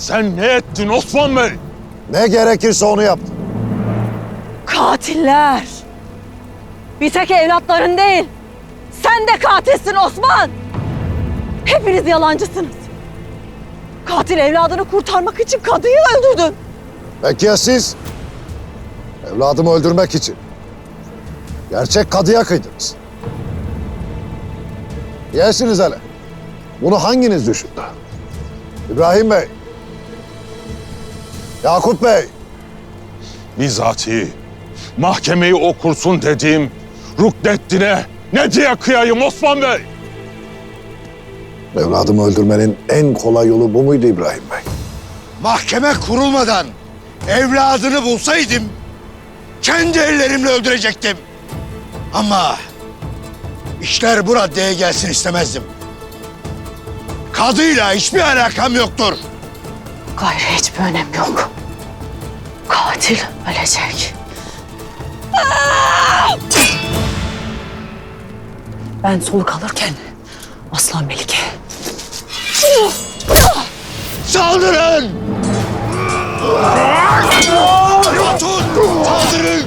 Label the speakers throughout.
Speaker 1: Sen ne ettin Osman Bey?
Speaker 2: Ne gerekirse onu yaptım.
Speaker 3: Katiller. Bir tek evlatların değil. Sen de katilsin Osman. Hepiniz yalancısınız. Katil evladını kurtarmak için kadıyı öldürdün.
Speaker 2: Peki ya siz? Evladımı öldürmek için. Gerçek kadıya kıydınız. Yersiniz hele. Bunu hanginiz düşündü? İbrahim Bey. Yakup Bey.
Speaker 1: Bizatihi mahkemeyi okursun dediğim Rukneddin'e ne diye kıyayım Osman Bey?
Speaker 2: Evladımı öldürmenin en kolay yolu bu muydu İbrahim Bey?
Speaker 4: Mahkeme kurulmadan evladını bulsaydım kendi ellerimle öldürecektim. Ama işler bu raddeye gelsin istemezdim. Kadıyla hiçbir alakam yoktur.
Speaker 3: Gayrı hiçbir önemi yok. Katil ölecek. Ben soluk alırken Aslan Melike
Speaker 4: Saldırın! Tutun! Saldırın!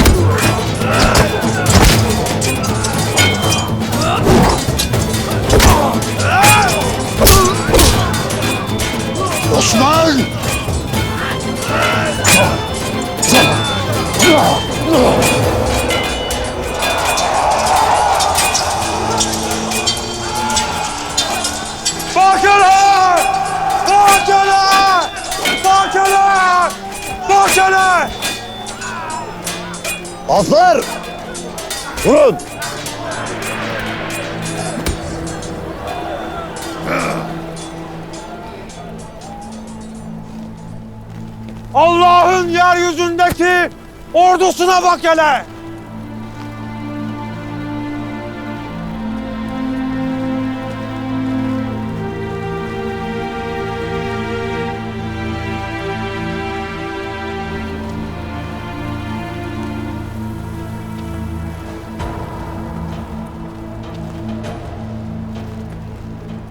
Speaker 4: Osman!
Speaker 5: Bahçeler! Bahçeler! Bahçeler! Bahçeler!
Speaker 2: Atlar! Durun!
Speaker 5: Allah'ın yeryüzündeki ordusuna bak hele!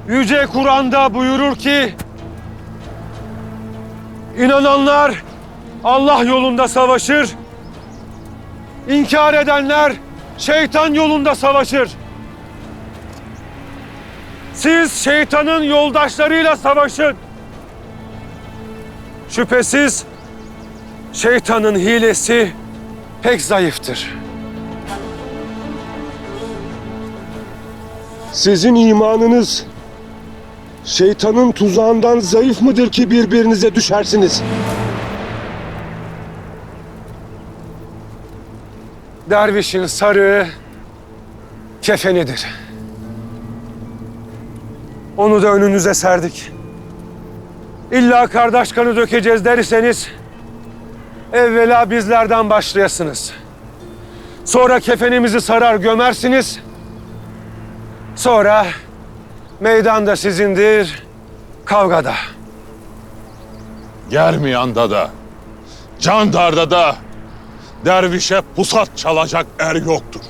Speaker 5: Yüce Kur'an'da buyurur ki İnananlar Allah yolunda savaşır. İnkar edenler şeytan yolunda savaşır. Siz şeytanın yoldaşlarıyla savaşın. Şüphesiz şeytanın hilesi pek zayıftır.
Speaker 6: Sizin imanınız şeytanın tuzağından zayıf mıdır ki birbirinize düşersiniz?
Speaker 5: Dervişin sarığı kefenidir. Onu da önünüze serdik. İlla kardeş kanı dökeceğiz derseniz evvela bizlerden başlayasınız. Sonra kefenimizi sarar gömersiniz. Sonra meydanda sizindir, kavgada.
Speaker 1: Germiyan'da da, Candar'da da dervişe pusat çalacak er yoktur.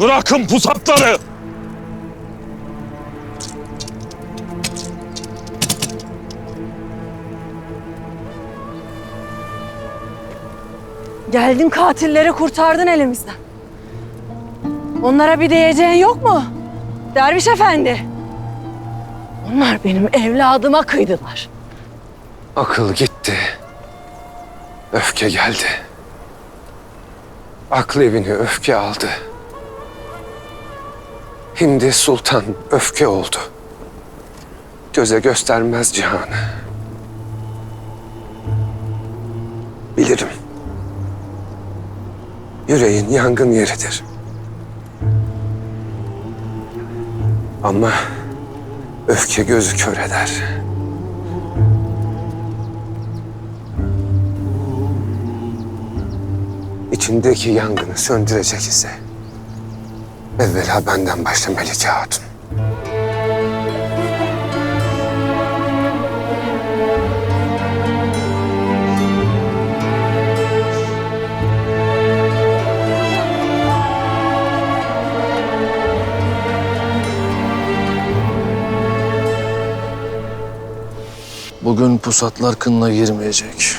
Speaker 1: Bırakın pusatları!
Speaker 3: Geldin katilleri kurtardın elimizden. Onlara bir diyeceğin yok mu? Derviş efendi. Onlar benim evladıma kıydılar.
Speaker 5: Akıl gitti.
Speaker 7: Öfke geldi. Aklı evini öfke aldı. Hindi Sultan öfke oldu. Göze göstermez cihanı. Bilirim. Yüreğin yangın yeridir. Ama öfke gözü kör eder. İçindeki yangını söndürecek ise evvela benden başla Melike Hatun.
Speaker 8: Bugün pusatlar kınına girmeyecek.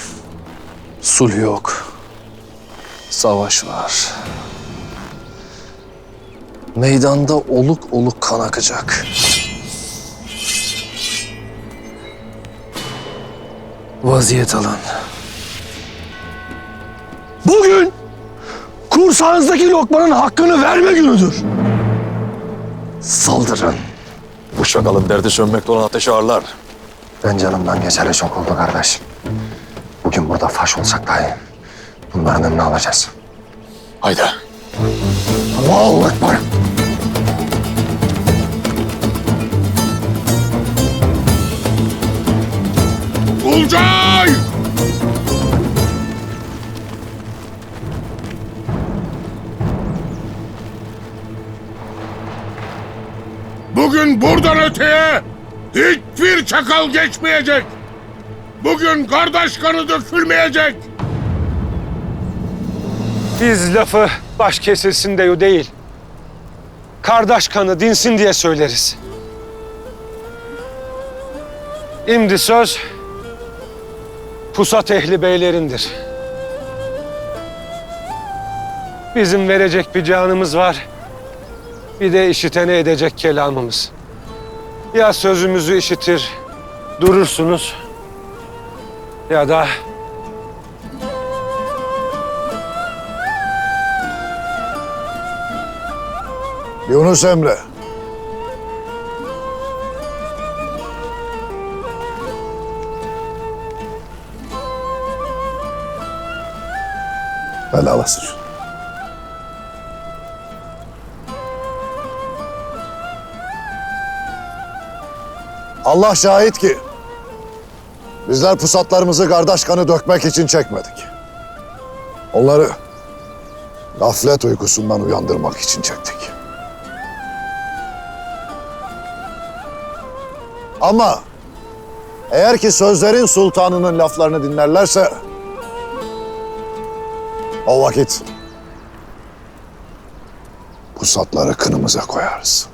Speaker 8: Sulh yok. Savaş var. Meydanda oluk oluk kan akacak. Vaziyet alın. Bugün kursağınızdaki lokmanın hakkını verme günüdür. Saldırın.
Speaker 1: Bu şakalın derdi sönmekte olan ateşi ağırlar.
Speaker 6: Ben canımdan geçeli çok oldu kardeş. Bugün burada faş olsak dahi bunların önünü alacağız.
Speaker 1: Haydi.
Speaker 6: Allahu Ekber.
Speaker 1: Ulcay!
Speaker 9: Bugün buradan öteye hiçbir çakal geçmeyecek. Bugün kardeş kanı dökülmeyecek.
Speaker 7: Biz lafı baş kesilsin diye değil. Kardeş kanı dinsin diye söyleriz. Şimdi söz pusat ehli beylerindir. Bizim verecek bir canımız var. Bir de işitene edecek kelamımız. Ya sözümüzü işitir, durursunuz ya da
Speaker 2: Yunus Emre. Helal olsun. Allah şahit ki bizler pusatlarımızı kardeş kanı dökmek için çekmedik. Onları gaflet uykusundan uyandırmak için çektik. Ama eğer ki sözlerin sultanının laflarını dinlerlerse o vakit pusatları kınımıza koyarız.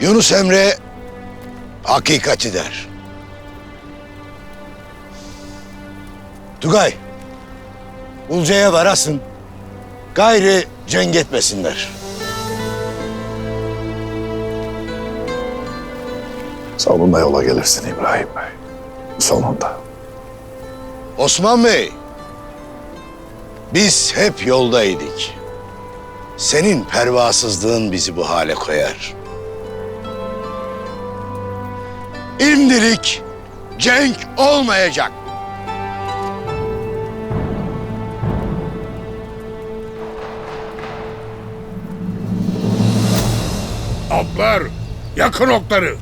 Speaker 4: Yunus Emre hakikati der. Tugay, Ulca'ya varasın. Gayri cenk etmesinler.
Speaker 2: Sonunda yola gelirsin İbrahim Bey. Sonunda.
Speaker 4: Osman Bey, biz hep yoldaydık. Senin pervasızlığın bizi bu hale koyar. İmdilik cenk olmayacak.
Speaker 9: Atlar yakın okları.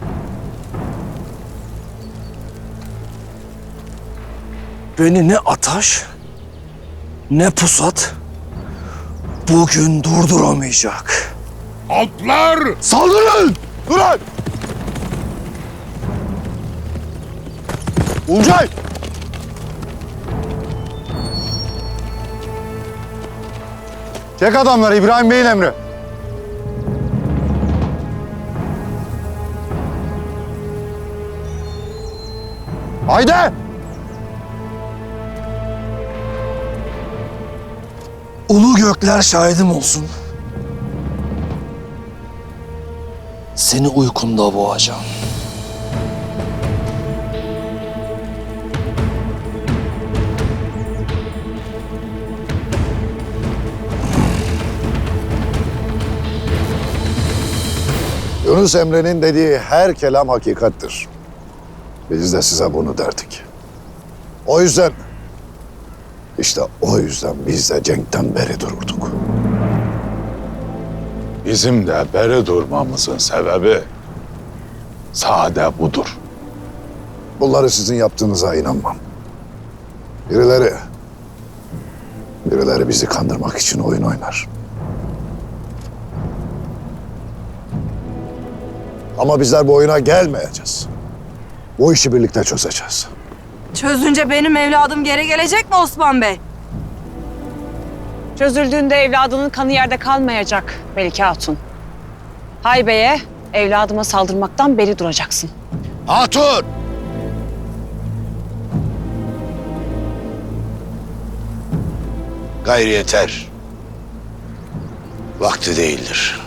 Speaker 8: Beni ne Ataş ne Pusat bugün durduramayacak.
Speaker 9: Atlar
Speaker 2: Saldırın! Durun! Ulcay! Çek adamları İbrahim Bey'in emri. Haydi!
Speaker 8: Ulu gökler şahidim olsun. Seni uykunda boğacağım.
Speaker 2: Yunus Emre'nin dediği her kelam hakikattir. Biz de size bunu derdik. O yüzden, işte o yüzden biz de Cenk'ten beri dururduk.
Speaker 1: Bizim de beri durmamızın sebebi sade budur.
Speaker 2: Bunları sizin yaptığınıza inanmam. Birileri, birileri bizi kandırmak için oyun oynar. Ama bizler bu oyuna gelmeyeceğiz. Bu işi birlikte çözeceğiz.
Speaker 3: Çözünce benim evladım geri gelecek mi Osman Bey?
Speaker 10: Çözüldüğünde evladının kanı yerde kalmayacak Melike Hatun. Haybe'ye evladıma saldırmaktan beri duracaksın.
Speaker 4: Hatun! Gayri yeter. Vakti değildir.